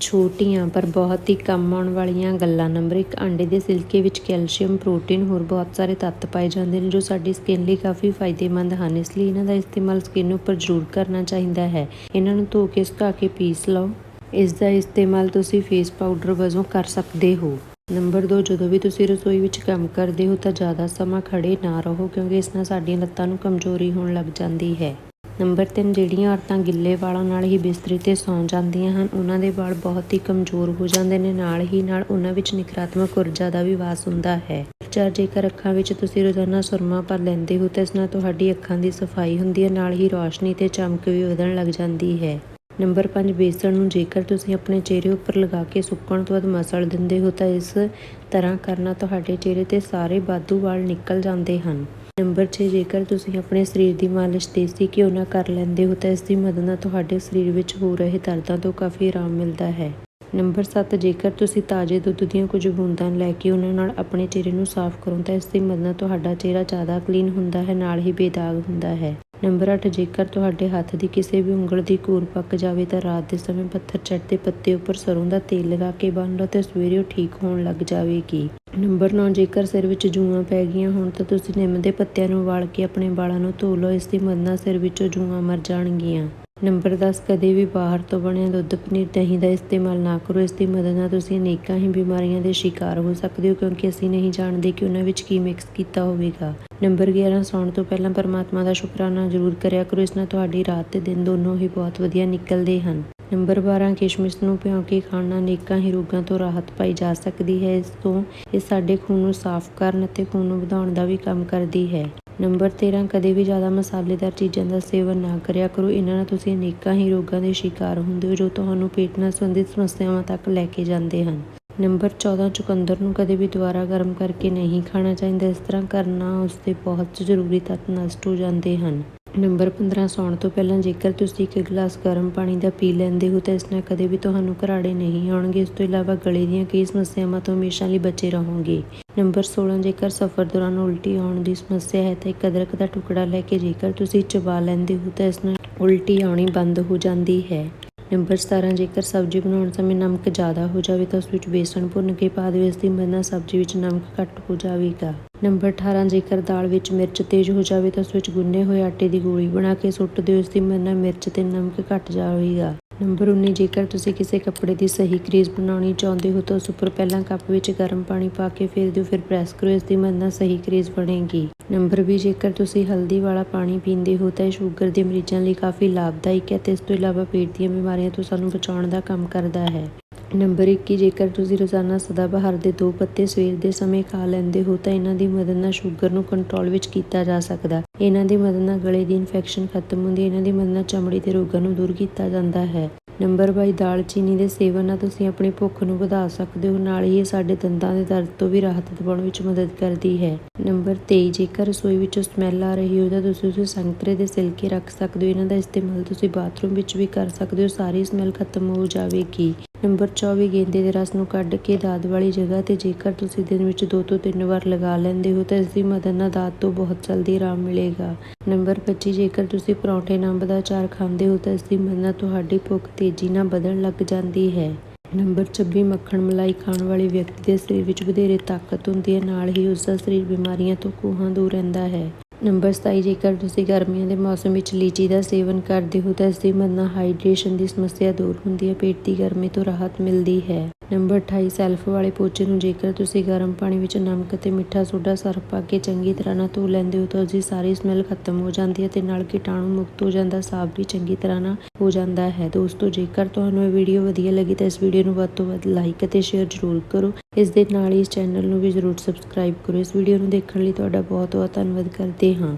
ਛੋਟੀਆਂ ਪਰ ਬਹੁਤ ਹੀ ਕੰਮ ਆਉਣ ਵਾਲੀਆਂ ਗੱਲਾਂ। ਨੰਬਰ 1 ਅੰਡੇ ਦੇ ਸਿਲਕੇ ਵਿੱਚ ਕੈਲਸ਼ੀਅਮ, ਪ੍ਰੋਟੀਨ, ਹੋਰ ਬਹੁਤ ਸਾਰੇ ਤੱਤ ਪਾਏ ਜਾਂਦੇ ਨੇ ਜੋ ਸਾਡੀ ਸਕਿਨ ਲਈ ਕਾਫੀ ਫਾਇਦੇਮੰਦ ਹਨ। ਇਸ ਲਈ ਇਹਨਾਂ ਦਾ ਇਸਤੇਮਾਲ ਸਕਿਨ ਉੱਪਰ ਜ਼ਰੂਰ ਕਰਨਾ ਚਾਹੀਦਾ ਹੈ। ਇਹਨਾਂ ਨੂੰ ਧੋ ਕੇ, ਸੁਕਾ ਕੇ ਪੀਸ ਲਓ। ਇਸ ਦਾ ਇਸਤੇਮਾਲ ਤੁਸੀਂ ਫੇਸ ਪਾਊਡਰ ਵਜੋਂ ਕਰ ਸਕਦੇ ਹੋ। ਨੰਬਰ 2 ਜਦੋਂ ਵੀ ਤੁਸੀਂ ਰਸੋਈ ਵਿੱਚ ਕੰਮ ਕਰਦੇ ਹੋ ਤਾਂ ਜ਼ਿਆਦਾ ਸਮਾਂ ਖੜੇ ਨਾ ਰਹੋ ਕਿਉਂਕਿ ਇਸ ਨਾਲ ਸਾਡੀਆਂ ਲੱਤਾਂ ਨੂੰ ਕਮਜ਼ੋਰੀ ਹੋਣ ਲੱਗ ਜਾਂਦੀ ਹੈ। ਨੰਬਰ 3 ਜਿਹੜੀਆਂ ਔਰਤਾਂ ਗਿੱਲੇ ਵਾਲਾਂ ਨਾਲ ਹੀ ਬਿਸਤਰੇ ਤੇ ਸੌਂ ਜਾਂਦੀਆਂ ਹਨ, ਉਹਨਾਂ ਦੇ ਵਾਲ ਬਹੁਤ ਹੀ ਕਮਜ਼ੋਰ ਹੋ ਜਾਂਦੇ ਨੇ, ਨਾਲ ਹੀ ਨਾਲ ਉਹਨਾਂ ਵਿੱਚ ਨਕਾਰਾਤਮਕ ਊਰਜਾ ਦਾ ਵੀ ਵਾਸ ਹੁੰਦਾ ਹੈ। ਚਾਰ, ਜੇਕਰ ਅੱਖਾਂ ਵਿੱਚ ਤੁਸੀਂ ਰੋਜ਼ਾਨਾ ਸੁਰਮਾ ਭਰ ਲੈਂਦੇ ਹੋ, ਤਾਂ ਇਸ ਨਾਲ ਤੁਹਾਡੀ ਅੱਖਾਂ ਦੀ ਸਫ਼ਾਈ ਹੁੰਦੀ ਹੈ, ਨਾਲ ਹੀ ਰੌਸ਼ਨੀ ਤੇ ਚਮਕ ਵੀ ਵਧਣ ਲੱਗ ਜਾਂਦੀ ਹੈ। ਨੰਬਰ 5 ਬੇਸਣ ਨੂੰ ਜੇਕਰ ਤੁਸੀਂ ਆਪਣੇ ਚਿਹਰੇ ਉੱਪਰ ਲਗਾ ਕੇ ਸੁੱਕਣ ਤੋਂ ਬਾਅਦ ਮਸਲ ਦਿੰਦੇ ਹੋ, ਤਾਂ ਇਸ ਤਰ੍ਹਾਂ ਕਰਨਾ ਤੁਹਾਡੇ ਚਿਹਰੇ ਤੇ ਸਾਰੇ ਵਾਧੂ ਵਾਲ ਨਿਕਲ ਜਾਂਦੇ ਹਨ। ਨੰਬਰ 6 ਜੇਕਰ ਤੁਸੀਂ ਆਪਣੇ ਸਰੀਰ ਦੀ ਮਾਲਿਸ਼ ਦੇਸੀ ਘਿਓ ਨਾਲ ਕਰ ਲੈਂਦੇ ਹੋ, ਤਾਂ ਇਸ ਦੀ ਮਦਦ ਨਾਲ ਤੁਹਾਡੇ ਸਰੀਰ ਵਿੱਚ ਹੋ ਰਹੇ ਦਰਦਾਂ ਤੋਂ ਕਾਫੀ ਆਰਾਮ ਮਿਲਦਾ ਹੈ। ਨੰਬਰ 7 ਜੇਕਰ ਤੁਸੀਂ ਤਾਜ਼ੇ ਦੁੱਧ ਦੀਆਂ ਕੁਝ ਬੂੰਦਾਂ ਲੈ ਕੇ ਉਹਨਾਂ ਨਾਲ ਆਪਣੇ ਚਿਹਰੇ ਨੂੰ ਸਾਫ਼ ਕਰੋ, ਤਾਂ ਇਸ ਦੀ ਮਦਦ ਨਾਲ ਤੁਹਾਡਾ ਚਿਹਰਾ ਜ਼ਿਆਦਾ ਕਲੀਨ ਹੁੰਦਾ ਹੈ, ਨਾਲ ਹੀ ਬੇਦਾਗ ਹੁੰਦਾ ਹੈ। ਨੰਬਰ 8 ਜੇਕਰ ਤੁਹਾਡੇ ਹੱਥ ਦੀ ਕਿਸੇ ਵੀ ਉਂਗਲ ਦੀ ਕੂਰ ਪੱਕ ਜਾਵੇ, ਤਾਂ ਰਾਤ ਦੇ ਸਮੇਂ ਪੱਥਰ ਚੱਟ ਦੇ ਪੱਤੇ ਉੱਪਰ ਸਰੋਂ ਦਾ ਤੇਲ ਲਗਾ ਕੇ ਬੰਨ੍ਹ ਲਓ, ਤੇ ਸਵੇਰੇ ਉਹ ਠੀਕ ਹੋਣ ਲੱਗ ਜਾਵੇਗੀ। ਨੰਬਰ 9 ਜੇਕਰ ਸਿਰ ਵਿੱਚ ਜੂਆਂ ਪੈ ਗਈਆਂ ਹੋਣ ਤਾਂ ਤੁਸੀਂ ਨਿੰਮ ਦੇ ਪੱਤਿਆਂ ਨੂੰ ਵਾਲ ਕੇ ਆਪਣੇ ਵਾਲਾਂ ਨੂੰ ਧੋ ਲਓ, ਇਸ ਦੀ ਮਦਦ ਨਾਲ ਸਿਰ ਵਿੱਚੋਂ ਜੂਆਂ ਮਰ ਜਾਣਗੀਆਂ। ਨੰਬਰ 10 ਕਦੇ ਵੀ ਬਾਹਰ ਤੋਂ ਬਣਿਆ ਦੁੱਧ, ਪਨੀਰ, ਦਹੀਂ ਦਾ ਇਸਤੇਮਾਲ ਨਾ ਕਰੋ, ਇਸ ਦੀ ਮਦਦ ਨਾਲ ਤੁਸੀਂ ਅਨੇਕਾਂ ਹੀ ਬਿਮਾਰੀਆਂ ਦੇ ਸ਼ਿਕਾਰ ਹੋ ਸਕਦੇ ਹੋ, ਕਿਉਂਕਿ ਅਸੀਂ ਨਹੀਂ ਜਾਣਦੇ ਕਿ ਉਹਨਾਂ ਵਿੱਚ ਕੀ ਮਿਕਸ ਕੀਤਾ ਹੋਵੇਗਾ। ਨੰਬਰ 11 ਸੌਣ ਤੋਂ ਪਹਿਲਾਂ ਪਰਮਾਤਮਾ ਦਾ ਸ਼ੁਕਰਾਨਾ ਜ਼ਰੂਰ ਕਰਿਆ ਕਰੋ, ਇਸ ਨਾਲ ਤੁਹਾਡੀ ਰਾਤ ਤੇ ਦਿਨ ਦੋਨੋਂ ਹੀ ਬਹੁਤ ਵਧੀਆ ਨਿਕਲਦੇ ਹਨ। ਨੰਬਰ 12 ਕਿਸ਼ਮਿਸ਼ ਨੂੰ ਭਿਉਂ ਕੇ ਖਾਣਾ ਅਨੇਕਾਂ ਹੀ ਰੋਗਾਂ ਤੋਂ ਰਾਹਤ ਪਾਈ ਜਾ ਸਕਦੀ ਹੈ, ਇਸ ਤੋਂ ਇਹ ਸਾਡੇ ਖੂਨ ਨੂੰ ਸਾਫ਼ ਕਰਨ ਅਤੇ ਖੂਨ ਨੂੰ ਵਧਾਉਣ ਦਾ ਵੀ ਕੰਮ ਕਰਦੀ ਹੈ। ਨੰਬਰ 13 ਕਦੇ ਵੀ ਜ਼ਿਆਦਾ ਮਸਾਲੇਦਾਰ ਚੀਜ਼ਾਂ ਦਾ ਸੇਵਨ ਨਾ ਕਰਿਆ ਕਰੋ। ਇਹਨਾਂ ਨਾਲ ਤੁਸੀਂ ਅਨੇਕਾਂ ਹੀ ਰੋਗਾਂ ਦੇ ਸ਼ਿਕਾਰ ਹੁੰਦੇ ਹੋ, ਜੋ ਤੁਹਾਨੂੰ ਪੇਟ ਨਾਲ ਸੰਬੰਧਿਤ ਸਮੱਸਿਆਵਾਂ ਤੱਕ ਲੈ ਕੇ ਜਾਂਦੇ ਹਨ। ਨੰਬਰ 14 ਚੁਕੰਦਰ ਨੂੰ ਕਦੇ ਵੀ ਦੁਬਾਰਾ ਗਰਮ ਕਰਕੇ ਨਹੀਂ ਖਾਣਾ ਚਾਹੀਦਾ। ਇਸ ਤਰ੍ਹਾਂ ਕਰਨਾ ਉਸ ਦੇ ਬਹੁਤ ਜ਼ਰੂਰੀ ਤੱਤ ਨਸ਼ਟ ਹੋ ਜਾਂਦੇ ਹਨ। ਨੰਬਰ 15 ਸੌਣ ਤੋਂ ਪਹਿਲਾਂ ਜੇਕਰ ਤੁਸੀਂ ਇੱਕ ਗਲਾਸ ਗਰਮ ਪਾਣੀ ਦਾ ਪੀ ਲੈਂਦੇ ਹੋ ਤਾਂ ਇਸ ਨਾਲ ਕਦੇ ਵੀ ਤੁਹਾਨੂੰ ਘਰਾੜੇ ਨਹੀਂ ਆਉਣਗੇ। ਇਸ ਤੋਂ ਇਲਾਵਾ ਗਲੇ ਦੀਆਂ ਕਈ ਸਮੱਸਿਆਵਾਂ ਤੋਂ ਹਮੇਸ਼ਾ ਲਈ ਬਚੇ ਰਹੋਗੇ। ਨੰਬਰ 16 ਜੇਕਰ ਸਫ਼ਰ ਦੌਰਾਨ ਉਲਟੀ ਆਉਣ ਦੀ ਸਮੱਸਿਆ ਹੈ ਤਾਂ ਇੱਕ ਅਦਰਕ ਦਾ ਟੁਕੜਾ ਲੈ ਕੇ ਜੇਕਰ ਤੁਸੀਂ ਚਬਾ ਲੈਂਦੇ ਹੋ ਤਾਂ ਇਸ ਨਾਲ ਉਲਟੀ ਆਉਣੀ ਬੰਦ ਹੋ ਜਾਂਦੀ ਹੈ। ਨੰਬਰ 17 ਜੇਕਰ ਸਬਜ਼ੀ ਬਣਾਉਣ ਸਮੇਂ ਨਮਕ ਜ਼ਿਆਦਾ ਹੋ ਜਾਵੇ ਤਾਂ ਉਸ ਵਿੱਚ ਬੇਸਣ ਭੁੰਨ ਕੇ ਪਾ ਦਿਓ ਇਸ ਦੀ ਮਦਦ ਨਾਲ ਸਬਜ਼ੀ ਵਿੱਚ ਨਮਕ ਘੱਟ ਹੋ ਜਾਵੇਗਾ। ਨੰਬਰ 18 ਜੇਕਰ ਦਾਲ ਵਿੱਚ ਮਿਰਚ ਤੇਜ਼ ਹੋ ਜਾਵੇ ਤਾਂ ਉਸ ਵਿੱਚ ਗੁੰਨੇ ਹੋਏ ਆਟੇ ਦੀ ਗੋਲੀ ਬਣਾ ਕੇ ਸੁੱਟ ਦਿਓ, ਇਸ ਦੀ ਮਦਦ ਨਾਲ ਮਿਰਚ ਤੇ ਨਮਕ ਘੱਟ ਜਾਵੇਗਾ। ਨੰਬਰ 19 ਜੇਕਰ ਤੁਸੀਂ ਕਿਸੇ ਕੱਪੜੇ ਦੀ ਸਹੀ ਕਰੀਜ਼ ਬਣਾਉਣੀ ਚਾਹੁੰਦੇ ਹੋ ਤਾਂ ਉਸ ਉੱਪਰ ਪਹਿਲਾਂ ਕੱਪ ਵਿੱਚ ਗਰਮ ਪਾਣੀ ਪਾ ਕੇ ਫੇਰ ਦਿਓ, ਫਿਰ ਪ੍ਰੈਸ ਕਰੋ, ਇਸ ਦੀ ਮਦਦ ਨਾਲ ਸਹੀ ਕਰੀਜ਼ ਬਣੇਗੀ। ਨੰਬਰ 20 ਜੇਕਰ ਤੁਸੀਂ ਹਲਦੀ ਵਾਲਾ ਪਾਣੀ ਪੀਂਦੇ ਹੋ ਤਾਂ ਇਹ ਸ਼ੂਗਰ ਦੇ ਮਰੀਜ਼ਾਂ ਲਈ ਕਾਫੀ ਲਾਭਦਾਇਕ ਹੈ ਤੇ ਇਸ ਤੋਂ ਇਲਾਵਾ ਪੇਟ ਦੀਆਂ ਬਿਮਾਰੀਆਂ ਤੋਂ ਸਾਨੂੰ ਬਚਾਉਣ ਦਾ ਕੰਮ ਕਰਦਾ ਹੈ। ਨੰਬਰ 21 ਜੇਕਰ ਤੁਸੀਂ ਰੋਜ਼ਾਨਾ ਸਦਾਬਹਾਰ ਦੇ ਦੋ ਪੱਤੇ ਸਵੇਰ ਦੇ ਸਮੇਂ ਖਾ ਲੈਂਦੇ ਹੋ, ਤਾਂ ਇਹਨਾਂ ਦੀ ਮਦਦ ਨਾਲ ਸ਼ੂਗਰ ਨੂੰ ਕੰਟਰੋਲ ਵਿੱਚ ਕੀਤਾ ਜਾ ਸਕਦਾ ਇਹਨਾਂ ਦੀ ਮਦਦ ਨਾਲ ਗਲੇ ਦੀ ਇਨਫੈਕਸ਼ਨ ਖਤਮ ਹੁੰਦੀ ਹੈ, ਇਹਨਾਂ ਦੀ ਮਦਦ ਨਾਲ ਚਮੜੀ ਦੇ ਰੋਗਾਂ ਨੂੰ ਦੂਰ ਕੀਤਾ ਜਾਂਦਾ ਹੈ। ਨੰਬਰ 22 ਦਾਲਚੀਨੀ ਦੇ ਸੇਵਨ ਨਾਲ ਤੁਸੀਂ ਆਪਣੀ ਭੁੱਖ ਨੂੰ ਵਧਾ ਸਕਦੇ ਹੋ, ਨਾਲ ਹੀ ਇਹ ਸਾਡੇ ਦੰਦਾਂ ਦੇ ਦਰਦ ਤੋਂ ਵੀ ਰਾਹਤ ਦਿਵਾਉਣ ਵਿੱਚ ਮਦਦ ਕਰਦੀ ਹੈ। ਨੰਬਰ 23 ਜੇਕਰ ਰਸੋਈ ਵਿੱਚੋਂ ਸਮੈਲ ਆ ਰਹੀ ਹੋ, ਤਾਂ ਤੁਸੀਂ ਉਸੇ ਸੰਤਰੇ ਦੇ ਸਿਲਕੇ ਰੱਖ ਸਕਦੇ ਹੋ, ਇਹਨਾਂ ਦਾ ਇਸਤੇਮਾਲ ਤੁਸੀਂ ਬਾਥਰੂਮ ਵਿੱਚ ਵੀ ਕਰ ਸਕਦੇ ਹੋ, ਸਾਰੀ ਸਮੈਲ ਖਤਮ ਹੋ ਜਾਵੇਗੀ। ਨੰਬਰ 24 ਗੇਂਦੇ ਦੇ ਰਸ ਨੂੰ ਕੱਢ ਕੇ ਦਾਦ ਵਾਲੀ ਜਗ੍ਹਾ ਤੇ ਜੇਕਰ ਤੁਸੀਂ ਦਿਨ ਵਿੱਚ ਦੋ ਤੋਂ ਤਿੰਨ ਵਾਰ ਲਗਾ ਲੈਂਦੇ ਹੋ ਤਾਂ ਇਸ ਦੀ ਮਦਦ ਨਾਲ ਦਾਦ ਤੋਂ ਬਹੁਤ ਜਲਦੀ ਆਰਾਮ ਮਿਲੇਗਾ। ਨੰਬਰ 25 ਜੇਕਰ ਤੁਸੀਂ ਪਰੌਂਠੇ ਨੰਬ ਦਾ ਅਚਾਰ ਖਾਂਦੇ ਹੋ ਤਾਂ ਇਸ ਦੀ ਮਦਦ ਨਾਲ ਤੁਹਾਡੀ ਭੁੱਖ ਤੇਜ਼ੀ ਨਾਲ ਵਧਣ ਲੱਗ ਜਾਂਦੀ ਹੈ। ਨੰਬਰ 26 ਮੱਖਣ ਮਲਾਈ ਖਾਣ ਵਾਲੇ ਵਿਅਕਤੀ ਦੇ ਸਰੀਰ ਵਿੱਚ ਵਧੇਰੇ ਤਾਕਤ ਹੁੰਦੀ ਹੈ। ਨਾਲ ਹੀ ਉਸ ਦਾ ਸਰੀਰ ਬਿਮਾਰੀਆਂ ਤੋਂ ਕੋਹਾਂ ਦੂਰ ਰਹਿੰਦਾ ਹੈ। ਨੰਬਰ 27 ਜੇਕਰ ਤੁਸੀਂ ਗਰਮੀਆਂ ਦੇ ਮੌਸਮ ਵਿੱਚ ਲੀਚੀ ਦਾ ਸੇਵਨ ਕਰਦੇ ਹੋ, ਤਾਂ ਇਸ ਦੀ ਮਦਦ ਨਾਲ ਹਾਈਡਰੇਸ਼ਨ ਦੀ ਸਮੱਸਿਆ ਦੂਰ ਹੁੰਦੀ ਹੈ, ਪੇਟ ਦੀ ਗਰਮੀ ਤੋਂ ਰਾਹਤ ਮਿਲਦੀ ਹੈ। ਨੰਬਰ 28 ਸੈਲਫ ਵਾਲੇ ਪੋਚੇ ਨੂੰ ਜੇਕਰ ਤੁਸੀਂ ਗਰਮ ਪਾਣੀ ਵਿੱਚ ਨਮਕ ਅਤੇ ਮਿੱਠਾ ਸੋਡਾ ਸਰਫ ਪਾ ਕੇ ਚੰਗੀ ਤਰ੍ਹਾਂ ਨਾਲ ਧੋ ਲੈਂਦੇ ਹੋ ਤਾਂ ਉਸਦੀ ਸਾਰੀ ਸਮੈਲ ਖਤਮ ਹੋ ਜਾਂਦੀ ਹੈ ਤੇ ਨਾਲ ਕੀਟਾਣੂ ਮੁਕਤ ਹੋ ਜਾਂਦਾ, ਸਾਫ਼ ਵੀ ਚੰਗੀ ਤਰ੍ਹਾਂ ਨਾਲ ਹੋ ਜਾਂਦਾ ਹੈ। ਦੋਸਤੋ, ਜੇਕਰ ਤੁਹਾਨੂੰ ਇਹ ਵੀਡੀਓ ਵਧੀਆ ਲੱਗੀ ਤਾਂ ਇਸ ਵੀਡੀਓ ਨੂੰ ਵੱਧ ਤੋਂ ਵੱਧ ਲਾਈਕ ਅਤੇ ਸ਼ੇਅਰ ਜ਼ਰੂਰ ਕਰੋ। ਇਸ ਦੇ ਨਾਲ ਹੀ ਇਸ ਚੈਨਲ ਨੂੰ ਵੀ ਜ਼ਰੂਰ ਸਬਸਕ੍ਰਾਈਬ ਕਰੋ। ਇਸ ਵੀਡੀਓ ਨੂੰ ਦੇਖਣ ਲਈ ਤੁਹਾਡਾ ਬਹੁਤ ਬਹੁਤ ਧੰਨਵਾਦ ਕਰਦੇ ਹਾਂ।